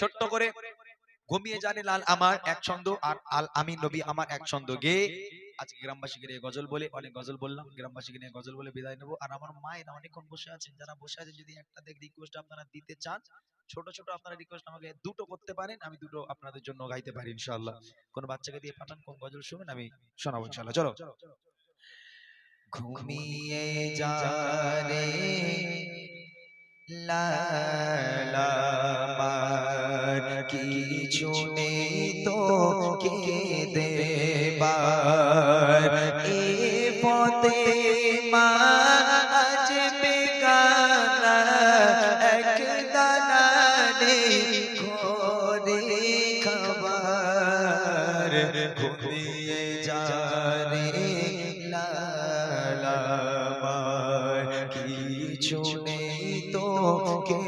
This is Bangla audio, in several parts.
ছোট্ট করে ঘুমিয়ে জানে লাল আমার এক ছন্দ আর আল আমিন নবী আমার এক ছন্দ গে। আজকে গ্রামবাসীকে নিয়ে গজল বলে অনেক গজল বললাম। গ্রামবাসীকে নিয়ে গজল বলে বিদায় নেব। আর আমার মায়েরা অনেকক্ষণ বসে আছেন যারা বসে আছেন যদি একটা দেখ রিকোয়েস্ট আপনারা দিতে চান ছোট ছোট আপনারা রিকোয়েস্ট আমাকে দুটো করতে পারেন আমি দুটো আপনাদের জন্য গাইতে পারি ইনশাআল্লাহ। কোন বাচ্চাকে দিয়ে পাঠান কোন গজল শুনবেন আমি শোনাবো ইনশাআল্লাহ। চলো। ঘুমিয়ে যা রে লালামার কিছু নেই তো কে দেবার? এ পথে মা কিছু নেই তো কে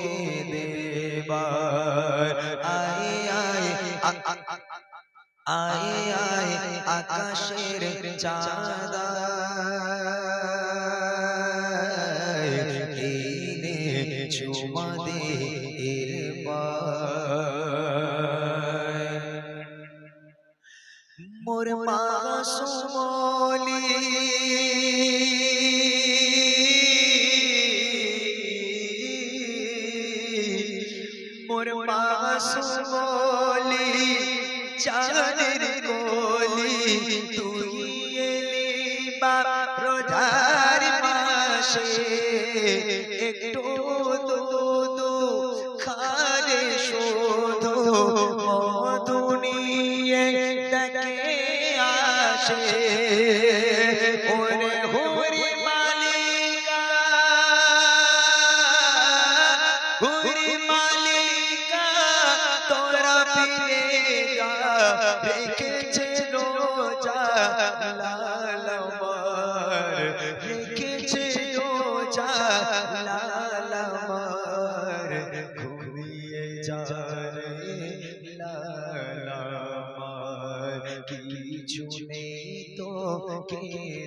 দেবার আয় আয় আ- আ- আ- আয় আয় আকাশের চাঁদা এনে চুমা দে মোর মাসুমলি মোর মাসে একটু দুদু খারে শোধ মধুনিয়ে ডেকে আসে। ওরে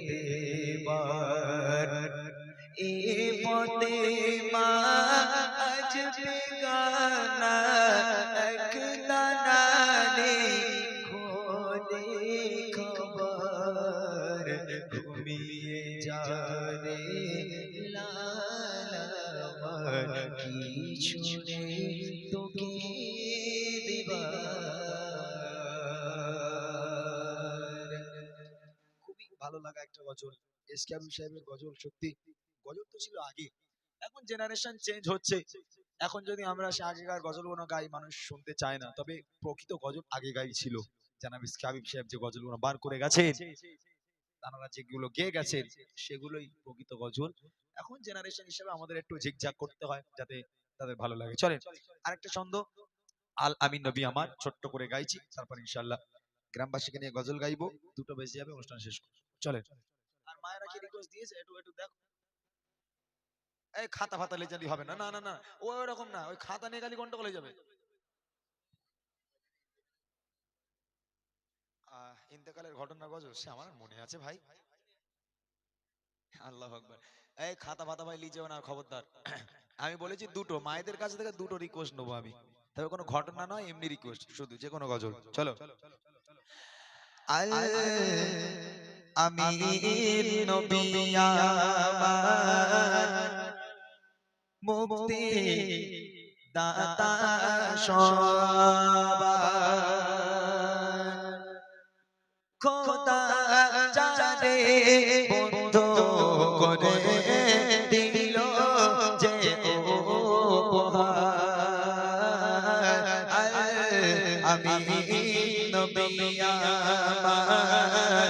দেবার? এ পথে মা আজ বেগানা এক দানা নেই খোলে খবর। ভালো লাগা একটা গজল। আবু সাহেবের গজল সত্যি, গজল তো ছিল আগে। এখন জেনারেশন চেঞ্জ হচ্ছে। এখন যদি আমরা সে আগেকার গজলগুলো গাই, মানুষ শুনতে চায় না। তবে প্রকৃত গজল আগে গাই ছিল। জানাব সাহেব যে গজলগুলো বার করে তারা যেগুলো গেয়ে সেগুলোই প্রকৃত গজল। এখন জেনারেশন হিসেবে আমাদের একটু করতে হয়, যাতে তাদের ভালো লাগে। চলেন, আরেকটা ছন্দ, আল আমিন নবী আমার, ছোট্ট করে গাইছি। তারপর ইনশাআল্লাহ গ্রামবাসীকে নিয়ে গজল গাইবো। দুটো বেজে যাবে, অনুষ্ঠান শেষ করব চলে। আর মায়েরা কি রিকোয়েস্ট দিয়েছে? একটু একটু দেখো। এই খাতা ফাতা লেজালি হবে না? না না না। ও ওরকম না। ওই খাতা নিয়ে খালি গন্ডগোল হয়ে যাবে। ইন্তেকালের ঘটনা গজল। সে আমার মনে আছে ভাই। আল্লাহ আকবার। এই খাতা ফাতা ভাই লিজেও না খবরদার। আমি বলেছি দুটো। মায়েদের কাছ থেকে দুটো রিকোয়েস্ট নেব আমি। তবে কোনো ঘটনা নয় এমনি রিকোয়েস্ট শুধু যে কোনো গজল। চলো। আল আমির নবী আমার মুক্তি দাতা সবার। খোদা জানে বন্ধ করে দিল যে আমি নবী আমার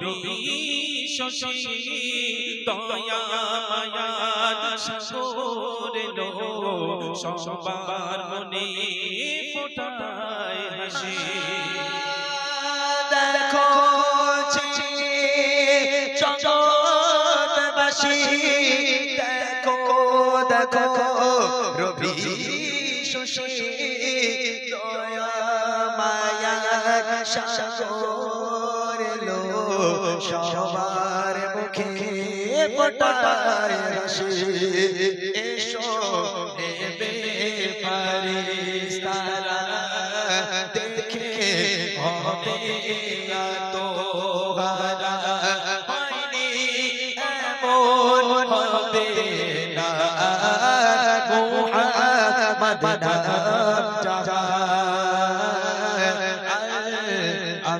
রবি শশী দয়া মায়ার সাগর লো সবার মনে ফোটায় হাসি দেখো জগৎবাসী দেখো দেখো রবি শশী দয়া মায়া সাগর সবার মুখে পটায় হাসি এসো নেবে ফারিস্তারা দেখে না তো হারা হয়নি এমন হবে না। মুহাম্মদ নামটা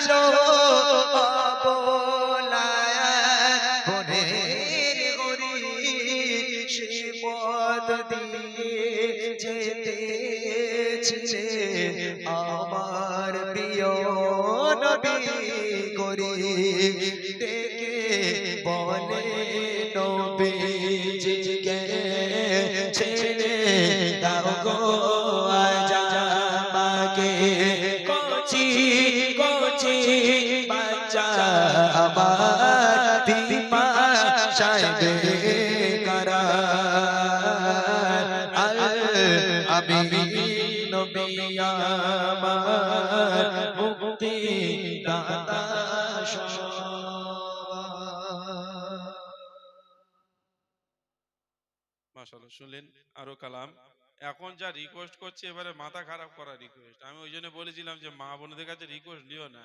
ছিল আমার প্রিয় গরি ডেকে বলে নবী জিগে ছেড়ে দাও গো। মাশাআল্লাহ, শুনলেন আরও কালাম। এখন যা রিকোয়েস্ট করছে, এবারে মাথা খারাপ করা রিকোয়েস্ট আমি ওই জন্য বলেছিলাম যে, মা বোনদের কাছে রিকোয়েস্ট নিও না।